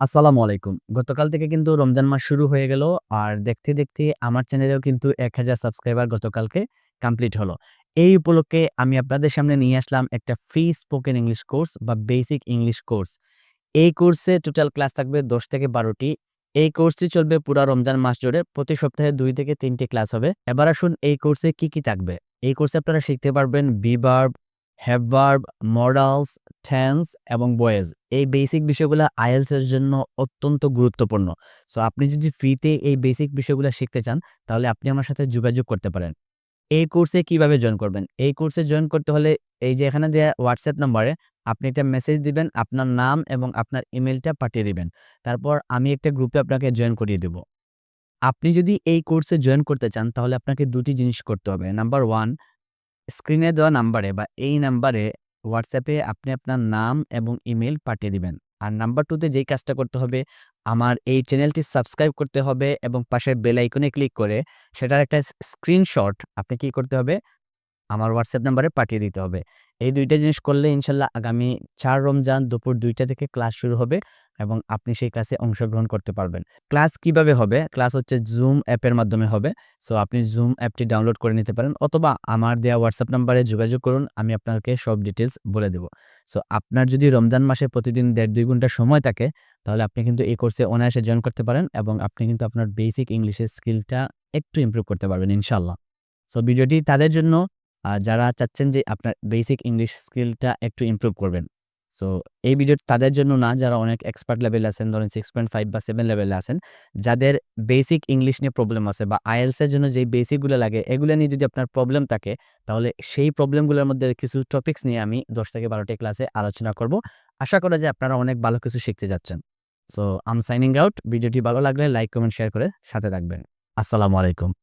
আসসালামু আলাইকুম। গতকাল থেকে কিন্তু রমজান মাস শুরু হয়ে গেল। আর দেখতে, দেখতে আমার চ্যানেলেও কিন্তু ১,০০০ সাবস্ক্রাইবার গতকালকে কমপ্লিট হলো। এই উপলক্ষে আমি আপনাদের সামনে নিয়ে আসলাম একটা ফ্রি স্পোকেন ইংলিশ কোর্স বা বেসিক ইংলিশ কোর্স। এই কোর্সে টোটাল ক্লাস থাকবে ১০ থেকে বারোটি এই কোর্সটি চলবে পুরা রমজান মাস জুড়ে। প্রতি সপ্তাহে দুই থেকে তিনটি ক্লাস হবে। এবার আসুন এই কোর্সে কি, কি থাকবে? এই কোর্সে আপনারা শিখতে পারবেন be verb, have verb, modals, tense এবং বয়েজ এই বেসিক বিষয়গুলা এর জন্য অত্যন্ত গুরুত্বপূর্ণ। সো আপনি যদি ফ্রিতে এই বেসিক বিষয়গুলো শিখতে চান, তাহলে আপনি আমার সাথে যোগাযোগ করতে পারেন। এই কোর্সে কীভাবে জয়েন করবেন? এই কোর্সে জয়েন করতে হলে এই যে এখানে দেয়া WhatsApp নাম্বারে আপনি একটা মেসেজ দিবেন, আপনার নাম এবং আপনার ইমেলটা পাঠিয়ে দিবেন। তারপর আমি একটা গ্রুপে আপনাকে জয়েন করিয়ে দেব। আপনি যদি এই কোর্সে জয়েন করতে চান, তাহলে আপনাকে দুটি জিনিস করতে হবে। নাম্বার 1 স্ক্রিনে দেওয়া নাম্বারে বা এই নাম্বারে হোয়াটসঅ্যাপে আপনি আপনার নাম এবং ইমেল পাঠিয়ে দিবেন। আর নাম্বার টুতে যেই কাজটা করতে হবে, আমার এই চ্যানেলটি সাবস্ক্রাইব করতে হবে এবং পাশের বেল আইকনে ক্লিক করে সেটার একটা স্ক্রিনশট আপনি কি করতে হবে? আমার হোয়াটসঅ্যাপ নাম্বারে পাঠিয়ে দিতে হবে। এই দুইটা জিনিস করলে ইনশাআল্লাহ আগামী চার রমজান দুপুর দুইটা থেকে ক্লাস শুরু হবে এবং আপনি সেই ক্লাসে অংশগ্রহণ করতে পারবেন। ক্লাস কীভাবে হবে? ক্লাস হচ্ছে জুম অ্যাপের মাধ্যমে হবে। সো আপনি জুম অ্যাপটি ডাউনলোড করে নিতে পারেন অথবা আমার দেওয়া হোয়াটসঅ্যাপ নাম্বারে যোগাযোগ করুন। আমি আপনাকে সব ডিটেলস বলে দেব। সো আপনার যদি রমজান মাসে প্রতিদিন ১.৫-২ ঘণ্টা সময় থাকে, তাহলে আপনি কিন্তু এই কোর্সে অনায়াসে জয়েন করতে পারেন এবং আপনি কিন্তু আপনার বেসিক ইংলিশের স্কিলটা একটু ইমপ্রুভ করতে পারবেন ইনশাল্লাহ সো ভিডিওটি তাদের জন্য যারা চাচ্ছেন যে আপনার বেসিক ইংলিশ স্কিলটা একটু ইমপ্রুভ করবেন। সো এই ভিডিওটি তাদের জন্য না যারা অনেক এক্সপার্ট লেভেলে আছেন, ধরেন 6.5 বা সেভেন লেভেলে আছেন। যাদের বেসিক ইংলিশ নিয়ে প্রবলেম আছে বা এর জন্য যেই বেসিকগুলো লাগে, এগুলো নিয়ে যদি আপনার প্রবলেম থাকে, তাহলে সেই প্রবলেমগুলোর মধ্যে কিছু টপিক্স নিয়ে আমি ১০ থেকে ১২ টি ক্লাসে আলোচনা করব। আশা করা যে আপনারা অনেক ভালো কিছু শিখতে যাচ্ছেন। So I'm signing out. ভিডিওটি ভালো লাগলে লাইক, কমেন্ট, শেয়ার করে সাথে থাকবেন। আসসালামু আলাইকুম।